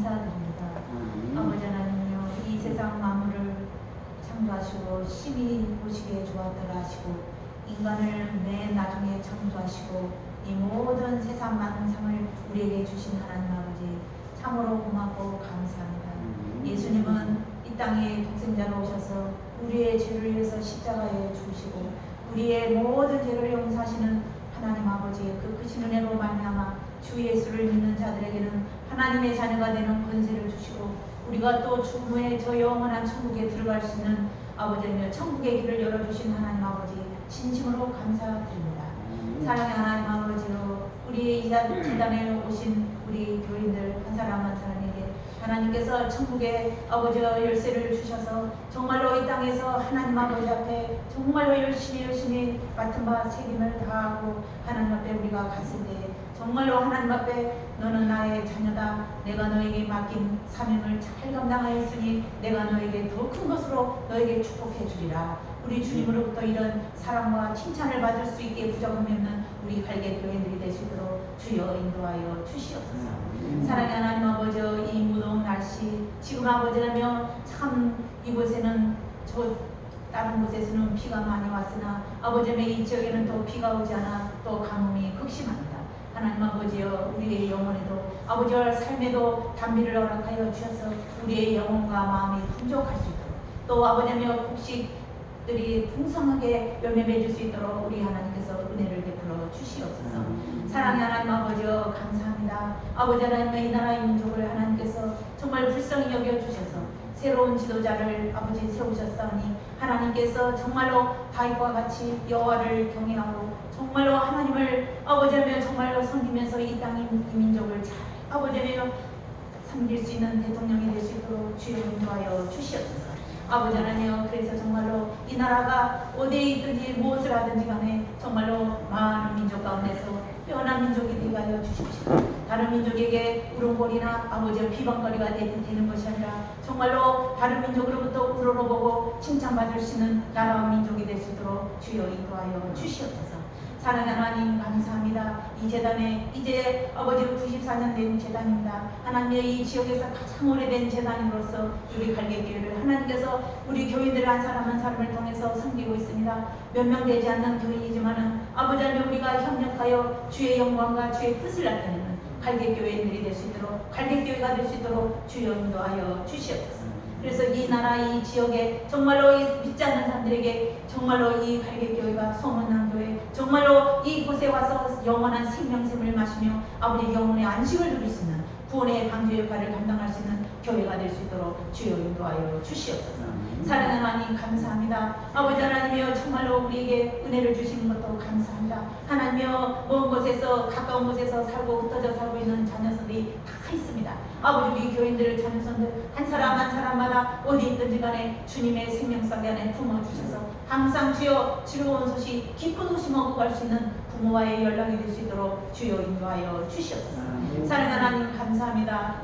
감사드립니다. 아멘. 아버지 하나님요 이 세상 만물을 창조하시고 심히 보시기에 좋았더라 하시고 인간을 맨 나중에 창조하시고 이 모든 세상 많은 상을 우리에게 주신 하나님 아버지 참으로 고맙고 감사합니다. 아멘. 예수님은 이 땅에 독생자로 오셔서 우리의 죄를 위해서 십자가에 죽으시고 우리의 모든 죄를 용서하시는 하나님 아버지의 그 크신 은혜로 말미암아 주 예수를 믿는 자들에게는 하나님의 자녀가 되는 권세를 주시고 우리가 또 죽음의 저 영원한 천국에 들어갈 수 있는 아버지며 천국의 길을 열어주신 하나님 아버지 진심으로 감사드립니다. 아멘. 사랑의 하나님 아버지로 우리 이 자- 재단에 오신 우리 교인들 한 사람 한 사람에게 하나님께서 천국의 아버지가 열쇠를 주셔서 정말로 이 땅에서 하나님 아버지 앞에 정말로 열심히 열심히 맡은 바 책임을 다하고 하나님 앞에 우리가 갔을 때 정말로 하나님 앞에 너는 나의 자녀다. 내가 너에게 맡긴 사명을 잘 감당하였으니 내가 너에게 더 큰 것으로 너에게 축복해 주리라. 우리 주님으로부터 이런 사랑과 칭찬을 받을 수 있게 부족함이 없는 우리 갈개 교인들이 있도록 주여 인도하여 주시옵소서. 사랑의 하나님 아버지 아버지라며 참 이곳에는 저 다른 곳에서는 비가 많이 왔으나 아버지의 이 지역에는 또 비가 오지 않아 또 가뭄이 극심합니다. 하나님 아버지여 우리의 영혼에도 아버지와 삶에도 단비를 허락하여 주셔서 우리의 영혼과 마음이 풍족할 수 있도록 또 아버지며 곡식들이 풍성하게 열매 맺을 수 있도록 우리 하나님께서 은혜를 베풀어 주시옵소서. 사랑의 하나님 아버지여 감사합니다. 아버지 하나님 이 나라의 민족을 하나님께서 정말 불쌍히 여겨주셔서 새로운 지도자를 아버지 세우셨사오니 하나님께서 정말로 다윗과 같이 여호와를 경외하고 정말로 하나님을 아버지하며 정말로 섬기면서 이 땅의 이 민족을 잘 아버지하며 섬길 수 있는 대통령이 될 수 있도록 주여 인도하여 주시옵소서. 아버지 하나님 그래서 정말로 이 나라가 어디에 있든지 무엇을 하든지 간에 정말로 많은 민족 가운데서 변한 민족이 되게 하여 주십시오. 다른 민족에게 우롱거리나 아버지의 비방거리가 되- 되는 것이 아니라 정말로 다른 민족으로부터 우러러보고 칭찬받을 수 있는 나라와 민족이 될 수 있도록 주여 인도하여 주시옵소서. 사랑하는 하나님 감사합니다. 이 재단에 이제 아버지 94년 된 재단입니다. 하나님의 이 지역에서 가장 오래된 재단으로서 우리 갈개교회를 하나님께서 우리 교인들 한 사람 한 사람을 통해서 섬기고 있습니다. 몇 명 되지 않는 교인이지만은 아버지 하나님 우리가 협력하여 주의 영광과 주의 뜻을 나타내는 갈개교회인들이 될 수 있도록 갈개교회가 될 수 있도록 주여 인도하여 주시옵소서. 그래서 이 나라 이 지역에 정말로 이 믿지 않는 사람들에게 정말로 이 갈개교회가 소문난 교회 정말로 이곳에 와서 영원한 생명샘을 마시며 아버지 영혼의 안식을 누릴 수 있는 구원의 방주 역할을 감당할 수 있는 교회가 될 수 있도록 주여 인도하여 주시옵소서. 사랑하는 하나님 감사합니다. 아버지 하나님이여 정말로 우리에게 은혜를 주시는 것도 감사합니다. 하나님이여 먼 곳에서 가까운 곳에서 살고 흩어져 살고 있는 자녀선들이 다 있습니다. 아버지 우리 교인들 자녀선들 한 사람 한 사람마다 어디 있든지 간에 주님의 생명상 안에 품어주셔서 항상 주여 즐거운 소식 기쁜 소식 먹고 갈 수 있는 부모와의 연락이 될 수 있도록 주여 인도하여 주시옵소서. 사랑하는 하나님 감사합니다.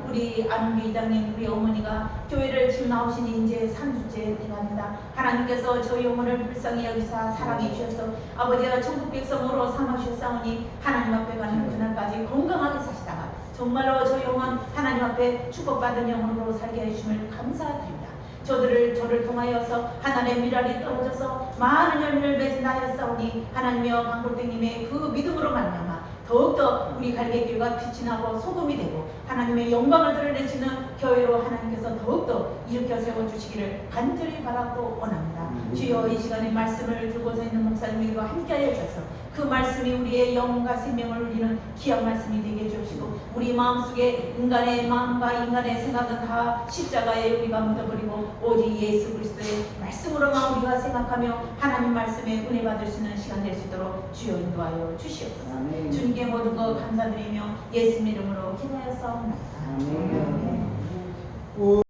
우리 안은비 이장님 우리 어머니가 교회를 지금 나오신 이제 3주째 돼갑니다. 하나님께서 저희 어머니를 불쌍히 여기사 사랑해 주셔서 아버지가 천국 백성으로 삼아주셨사오니 하나님 앞에 가는 그날까지 건강하게 사시다가 정말로 저희 영혼 하나님 앞에 축복받은 영혼으로 살게 해주심을 감사드립니다. 저들을 저를 통하여서 하나님의 미랄이 떨어져서 많은 열매를 맺은하였사오니 하나님이여 방골대님의 그 믿음으로 말미암아 더욱더 우리 갈개교가 빛이 나고 소금이 되고 하나님의 영광을 드러내시는 교회로 하나님께서 더욱더 일으켜 세워주시기를 간절히 바라고 원합니다. 주여 이 시간에 말씀을 들고서 있는 목사님과 함께하여 주셔서 그 말씀이 우리의 영혼과 생명을 울리는 귀한 말씀이 되게 해주시고 우리 마음속에 인간의 마음과 인간의 생각은 다 십자가에 우리가 묻어버리고 오직 예수 그리스도의 말씀으로만 우리가 생각하며 하나님 말씀에 은혜 받을 수 있는 시간 될 수 있도록 주여 인도하여 주시옵소서 아멘. 주님께 모든 것 감사드리며 예수 이름으로 기도하였사옵나이다. 아멘.